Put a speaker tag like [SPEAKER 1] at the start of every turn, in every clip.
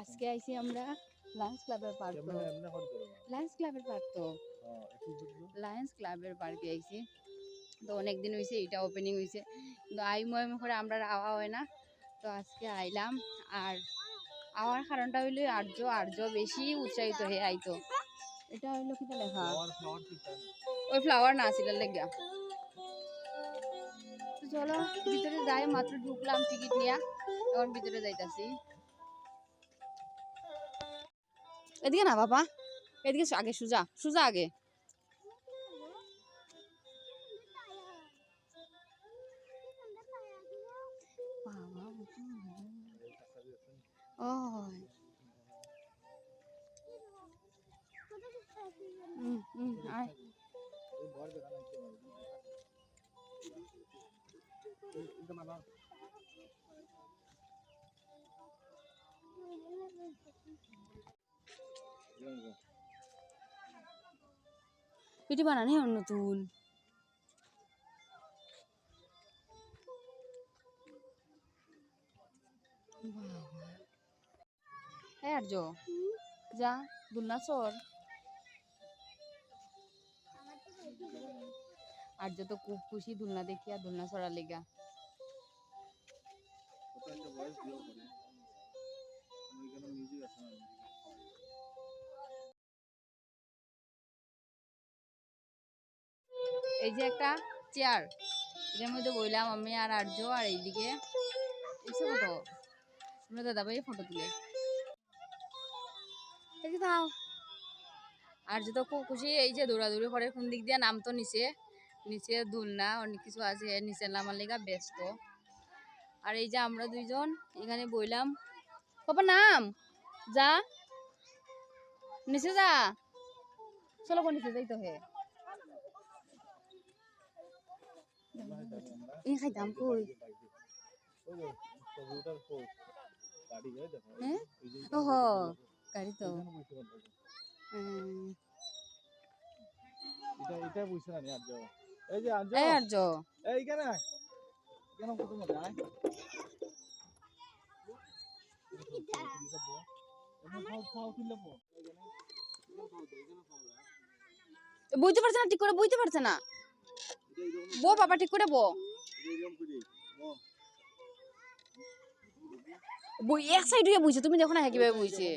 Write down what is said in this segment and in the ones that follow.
[SPEAKER 1] আজকে আইছি আমরা লায়ন্স ক্লাবের পার্ক লায়ন্স ক্লাবের পার্ক তো। লায়ন্স ক্লাবের পার্কে আইছি। তো অনেক দিন হয়েছে এটা ওপেনিং হয়েছে কিন্তু আই ময় করে আমরা আওয়া হয় না। তো আজকে আইলাম আর আওয়ার কারণটা হইল আর্য আর্য বেশি উৎসাহিত হয়ে আইতো। এটা হইল কিটা লেখা? ওই ফ্লাওয়ার না ছিল লেগা। তো চলো ভিতরে যাই মাত্র ঢুকলাম টিকিট নিয়া। এখন ভিতরে যাইতাছি। এদিকে না বাবা। এদিকে আগে সুজা সুজা আগে। আয় পিঠে বানানি আর নতুন? হ্যাঁ আর্য যা দুলনা চর আর্য তো খুব খুশি দুলনা দেখিয়া দুলনা চড়ার লেগা। এই যে একটা চেয়ার এটার মধ্যে বইলাম আমি আর আর্য আর এইদিকে এসে ফটো দাদা ভাই ফটো তুলে। যে দাও। আর্য তো খুব খুশি, এই যে দৌড়াদৌড়ি করে কোন দিক দিয়ে নাম তো নিচে নিচে দুলনা অনেক কিছু আছে নিচে নামার লেগা ব্যস্ত। আর এই যে আমরা দুইজন, এখানে বইলাম, বাবা নাম, যা, নিচে যা, চলো কোন নিচে যাইতে হে। এই খাইতাম কই? হ্যাঁ ওহ গাড়ি তো। হুম।
[SPEAKER 2] এটা বুঝছে না আর্য এই যে আর্য।
[SPEAKER 1] এই আর্য
[SPEAKER 2] এই কেন? কেন কত মজা আয়
[SPEAKER 1] বুঝতে পারছে না ঠিক করে বুঝতে পারছে না। বো বাবা ঠিক করে বো বই এক সাইড হয়ে বুঝছে তুমি দেখো না হ্যাঁ কীভাবে বুঝছে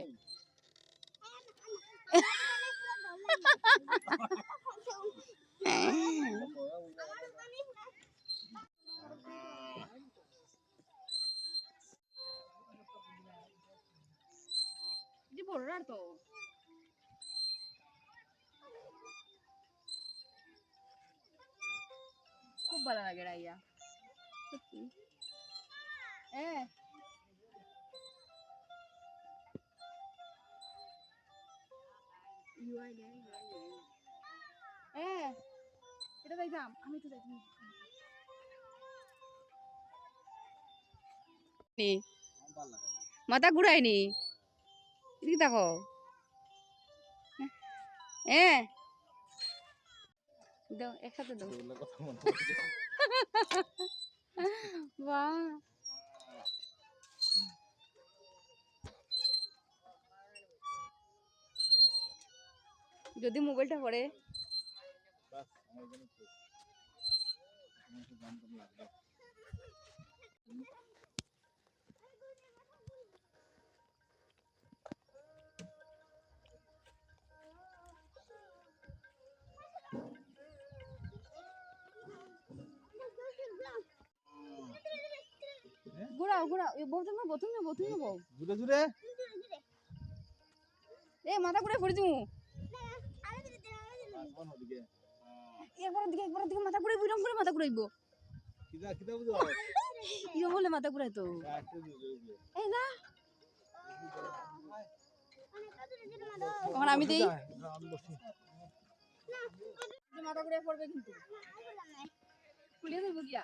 [SPEAKER 1] বড় তো। ভালো লাগে রাইয়া। হ্যাঁ এটা যাইতাম আমি তো যাইতাম মাথা ঘুরায়নি। দেখো। হ্যাঁ দাও একসাথে দাও।
[SPEAKER 2] কথা
[SPEAKER 1] বাহ যদি মোবাইলটা পড়ে।
[SPEAKER 2] বাস
[SPEAKER 1] ঘুরাও ঘুরাও। এ বউ তুমি তুমি বউ তুমি বউ।
[SPEAKER 2] জুড়ে জুড়ে
[SPEAKER 1] এ মাথা ঘুরে পড়ে তুমি একবার দিকে একবার দিকে মাথা ঘুরে বিরম করে মাথা ঘুরাইব।
[SPEAKER 2] কিদা কিদা বুঝো?
[SPEAKER 1] ইয়ে বলে মাথা ঘুরাই তো। এই না। এখন আমি দেই। মাথা ঘুরে পড়বে কিন্তু। খুলিয়ে দেবো গিয়া।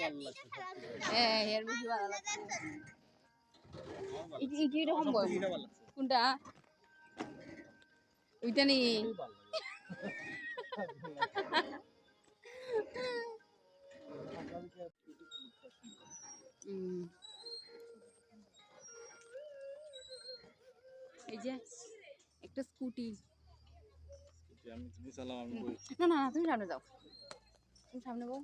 [SPEAKER 1] হ্যাঁ, হ্যাঁ এর বেশি ভালো লাগছে। কোনটা? ওইটা নি
[SPEAKER 2] খুবই ভালো
[SPEAKER 1] উম। এই যে একটা স্কুটি। না না তুমি সামনে যাও। তুমি সামনে বল।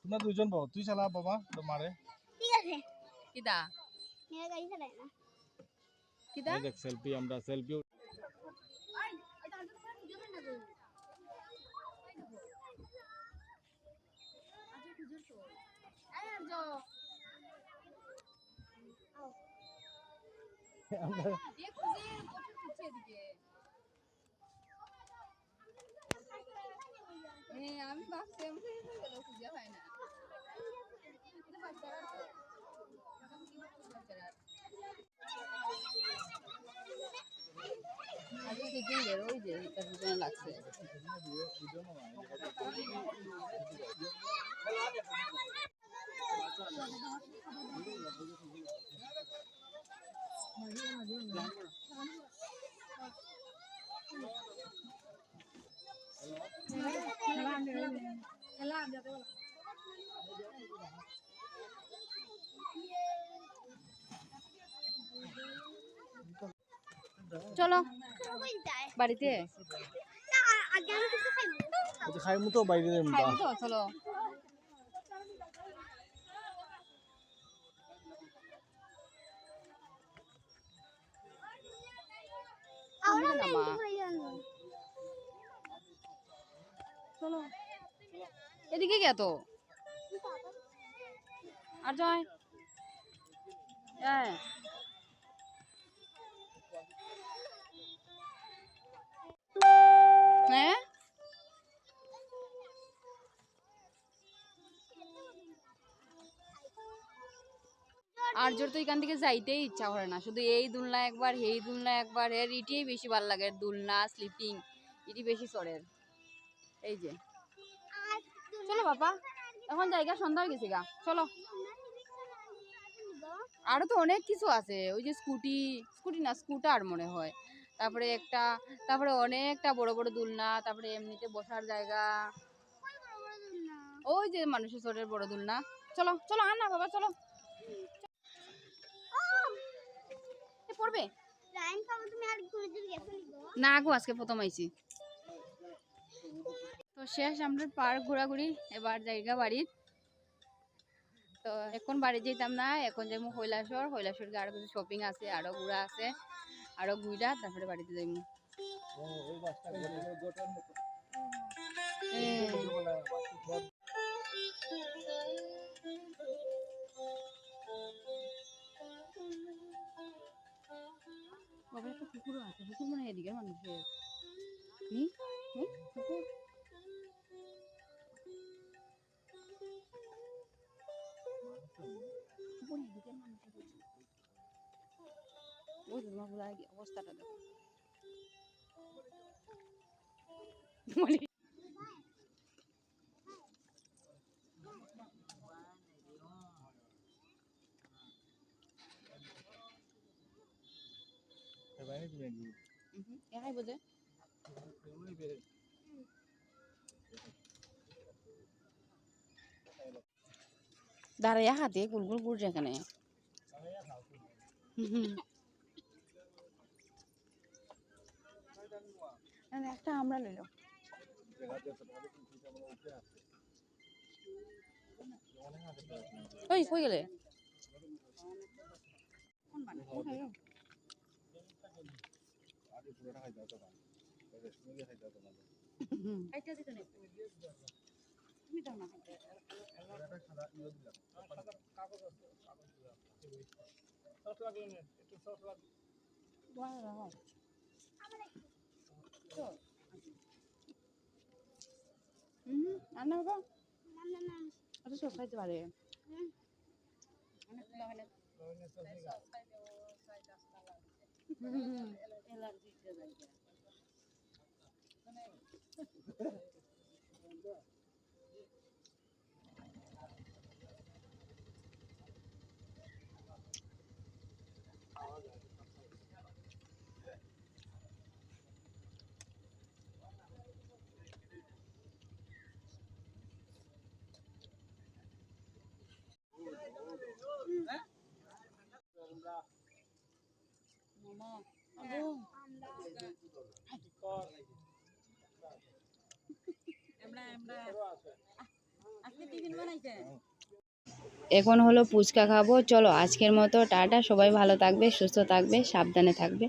[SPEAKER 2] তোমরা দুজন বল তুই চালা বাবা তো মারে।
[SPEAKER 3] ঠিক আছে
[SPEAKER 1] কিদা
[SPEAKER 3] মেয়েরা গাড়ি চালায় না
[SPEAKER 1] কিদা
[SPEAKER 2] দেখ সেলফি আমরা সেলফি আমরা
[SPEAKER 1] আমি ভাবছি আমি গেল খুঁজে পাই না আজকে টিফিন বের ওই যে তার পিছনে লাগছে চলো
[SPEAKER 3] কই যায়
[SPEAKER 1] বাড়িতে?
[SPEAKER 3] না আগে আমি কিছু খাইবো
[SPEAKER 2] খাইমু তো বাইরে যাইমু
[SPEAKER 1] তো চলো।
[SPEAKER 3] আমরা
[SPEAKER 1] না,
[SPEAKER 3] না
[SPEAKER 1] মা।
[SPEAKER 3] জানো
[SPEAKER 1] চলো। এদিকে গে তো? আর জয়। হ্যাঁ আর তো এখান থেকে যাইতেই ইচ্ছা করে না। শুধু এই দুলনা একবার এই দুলনা একবার এর ইটিই বেশি ভালো লাগে দুলনা স্লিপিং ইটি বেশি চড়ের এই যে। চলো বাবা এখন জায়গা সন্ধ্যা হয়ে গেছে গা। চলো। আরও তো অনেক কিছু আছে। ওই যে স্কুটি স্কুটি না স্কুটার মনে হয়। তারপরে একটা তারপরে অনেকটা বড় বড় দুলনা তারপরে এমনিতে বসার জায়গা। ওই যে মানুষের চোরের বড় দুলনা। চলো চলো আন না বাবা চলো। এ, পড়বে
[SPEAKER 3] লাইন পাবো তুমি আর ঘুরে ঘুরে গেছো নিগো
[SPEAKER 1] না গো আজকে প্রথম আইছি। তো শেষ আমরা পার্ক ঘোরাঘুরি এবার জায়গা বাড়ির। তো এখন বাড়ি যেতাম না এখন যাইমু কৈলাসর। কৈলাসর গিয়ে আরও কিছু শপিং আছে আরও ঘুরা আছে আরও ঘুরা তারপরে বাড়িতে যাইমু। এই, কুকুরও আছে কুকুর মানে এদিকে নি? নি? এদিকে মানুষের ওই তো অবস্থাটা দেখো। দাঁড়াইয়া হাতে গুল গুল ঘুরছে এখানে। একটা আমরা লইল
[SPEAKER 2] জায়গা যত ভালো কিন্তু এটা আমার উপরে আছে অনেক আগে তো আছে।
[SPEAKER 1] ওই কই গেলে
[SPEAKER 2] আর এই খাইতে হতো না রেশমি দিয়ে খাইতে হতো না পুরোটা সাদা ইয়ে দিলাম
[SPEAKER 1] হুম। রান্না বাবা
[SPEAKER 3] না না না
[SPEAKER 1] অত সব খাইতে পারে
[SPEAKER 3] হুম।
[SPEAKER 1] এখন হলো ফুচকা খাব। চলো আজকের মতো, টাটা। সবাই ভালো থাকবে, সুস্থ থাকবে, সাবধানে থাকবে।